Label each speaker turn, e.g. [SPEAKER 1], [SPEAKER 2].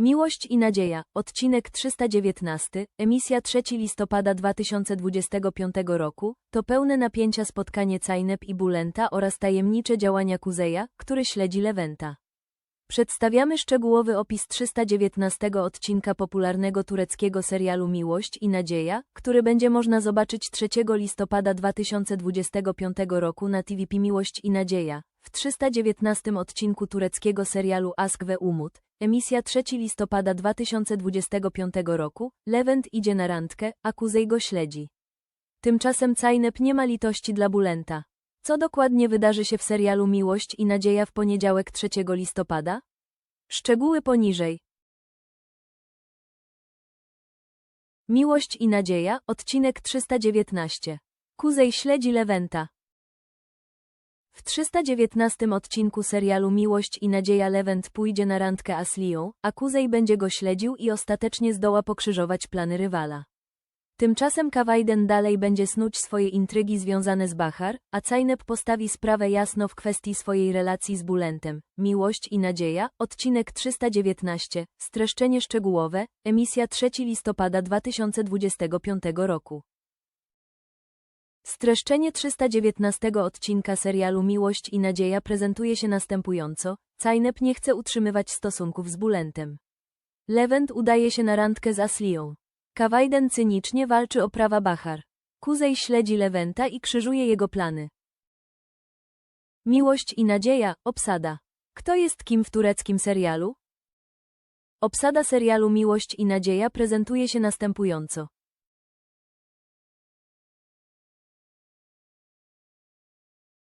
[SPEAKER 1] Miłość i nadzieja, odcinek 319, emisja 3 listopada 2025 roku, to pełne napięcia spotkanie Cajnep i Bulenta oraz tajemnicze działania Kuzeja, który śledzi Lewenta. Przedstawiamy szczegółowy opis 319 odcinka popularnego tureckiego serialu Miłość i Nadzieja, który będzie można zobaczyć 3 listopada 2025 roku na TVP Miłość i Nadzieja. W 319 odcinku tureckiego serialu Ask ve Umut, emisja 3 listopada 2025 roku, Levent idzie na randkę, a Kuzej go śledzi. Tymczasem Cajnep nie ma litości dla Bulenta. Co dokładnie wydarzy się w serialu Miłość i Nadzieja w poniedziałek 3 listopada? Szczegóły poniżej. Miłość i Nadzieja, odcinek 319. Kuzej śledzi Lewenta. W 319 odcinku serialu Miłość i Nadzieja Lewent pójdzie na randkę Aslią, a Kuzej będzie go śledził i ostatecznie zdoła pokrzyżować plany rywala. Tymczasem Kawajden dalej będzie snuć swoje intrygi związane z Bachar, a Cajnep postawi sprawę jasno w kwestii swojej relacji z Bulentem. Miłość i Nadzieja, odcinek 319, streszczenie szczegółowe, emisja 3 listopada 2025 roku. Streszczenie 319 odcinka serialu Miłość i Nadzieja prezentuje się następująco. Cajnep nie chce utrzymywać stosunków z Bulentem. Lewent udaje się na randkę z Aslią. Kawajden cynicznie walczy o prawa Bachar. Kuzej śledzi Lewenta i krzyżuje jego plany. Miłość i nadzieja, obsada. Kto jest kim w tureckim serialu? Obsada serialu Miłość i Nadzieja prezentuje się następująco.